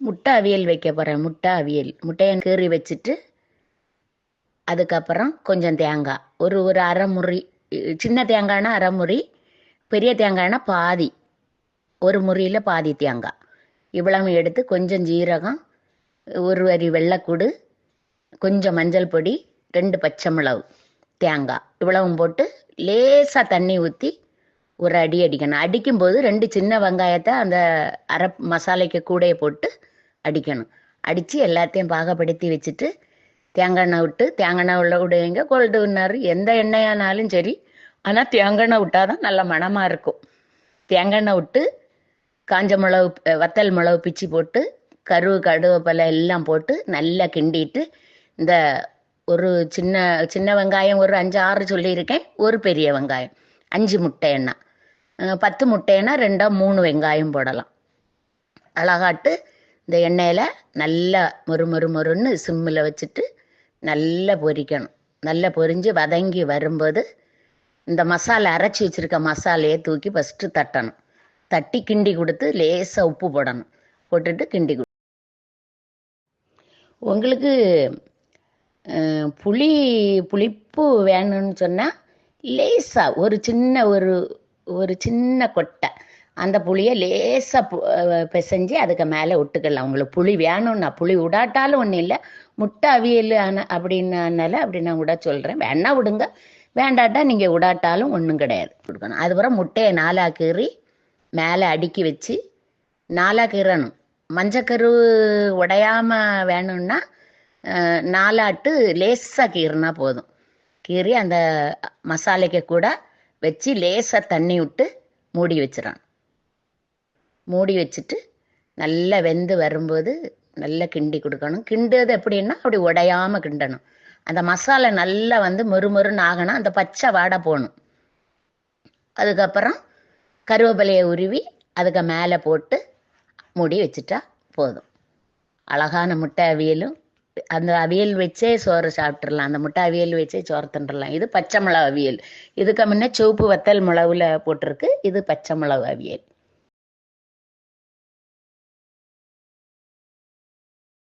முட்டை அவியல் வைக்க போகிறேன் முட்டை அவியல் முட்டையை கீறி வச்சுட்டு அதுக்கப்புறம் கொஞ்சம் தேங்காய் ஒரு ஒரு அரை முறி சின்ன தேங்காய்னா அரை முறி பெரிய தேங்காய்னா பாதி. ஒரு முறியில் பாதி தேங்காய் இவ்வளவு எடுத்து கொஞ்சம் ஜீரகம் ஒரு வரி வெள்ளைக்கூடு கொஞ்சம் மஞ்சள் பொடி ரெண்டு பச்சை மிளகு தேங்காய் இவ்வளவும் போட்டு லேசாக தண்ணி ஊற்றி ஒரு அடி அடிக்கணும். அடிக்கும்போது ரெண்டு சின்ன வெங்காயத்தை அந்த அரை மசாலைக்கு கூடையை போட்டு அடிக்கணும். அடித்து எல்லாத்தையும் பாகப்படுத்தி வச்சுட்டு தேங்காய் எண்ணெய் விட்டு தேங்காய் எண்ணெய் உள்ள விடுவீங்க கோல்டு வின்னார் எந்த எண்ணெயானாலும் சரி. ஆனால் தேங்காய் எண்ணெய் விட்டால் தான் நல்ல மணமாக இருக்கும். தேங்காய் எண்ணெய் விட்டு காஞ்ச மிளகு வத்தல் மிளகு பிச்சு போட்டு கருவு கடுவேப்பிலை எல்லாம் போட்டு நல்லா கிண்டிட்டு இந்த ஒரு சின்ன சின்ன வெங்காயம் ஒரு அஞ்சு ஆறு சொல்லியிருக்கேன். ஒரு பெரிய வெங்காயம். அஞ்சு முட்டை எண்ணெய். பத்து முட்டைன்னா ரெண்டோ மூணு வெங்காயம் போடலாம். அழகாட்டு இந்த எண்ணெயில் நல்லா மொறு மொறு மொறுன்னு சிம்மில் வச்சுட்டு நல்லா பொரிக்கணும். நல்லா பொரிஞ்சு வதங்கி வரும்போது இந்த மசாலா அரைச்சி வச்சிருக்க மசாலையை தூக்கி ஃபஸ்ட்டு தட்டணும். தட்டி கிண்டி கொடுத்து லேசாக உப்பு போடணும். போட்டுட்டு கிண்டி கொடு உங்களுக்கு புளி புளிப்பு வேணும்னு சொன்னால் லேசாக ஒரு சின்ன ஒரு ஒரு சின்ன கொட்டை. அந்த புளியை லேசாக பிசைஞ்சு அதுக்கு மேலே விட்டுக்கலாம் அவங்களுக்கு புளி வேணும்னா புளி விடாட்டாலும் ஒன்றும் இல்லை. முட்டை அவியல் ஆன அப்படின்னால அப்படி நான் விட சொல்கிறேன் வேணா விடுங்க. வேண்டாட்டா நீங்கள் விடாட்டாலும் ஒன்றும் கிடையாது. கொடுக்கணும். அதுக்கப்புறம் முட்டையை நாலா கீறி மேலே அடுக்கி வச்சு நாலா கீறணும். மஞ்சக்கரு உடையாமல் வேணும்னா நாலாட்டு லேசாக கீறினா போதும். கீறி அந்த மசாலைக்கு கூட வச்சு லேசாக தண்ணி விட்டு மூடி வச்சிடணும். மூடி வச்சுட்டு நல்லா வெந்து வரும்போது நல்லா கிண்டி கொடுக்கணும். கிண்டுறது எப்படின்னா அப்படி உடையாமல் கிண்டணும். அந்த மசாலா நல்லா வந்து மொறுமொறுன்னு ஆகணும். அந்த பச்சை வாடை போகணும். அதுக்கப்புறம் கருவேப்பிலையை உருவி அதுக்கு மேலே போட்டு மூடி வச்சுட்டா போதும். அழகான முட்டை அவியலும். அந்த அவியல் வச்சே சோறு சாப்பிட்றலாம் அந்த முட்டை அவியல் வச்சே சோறு தின்றலாம். இது பச்சை மிளகு அவியல். இதுக்கு முன்னே சிவப்பு வத்தல் மிளகுல போட்டிருக்கு. இது பச்சை மிளகு அவியல்.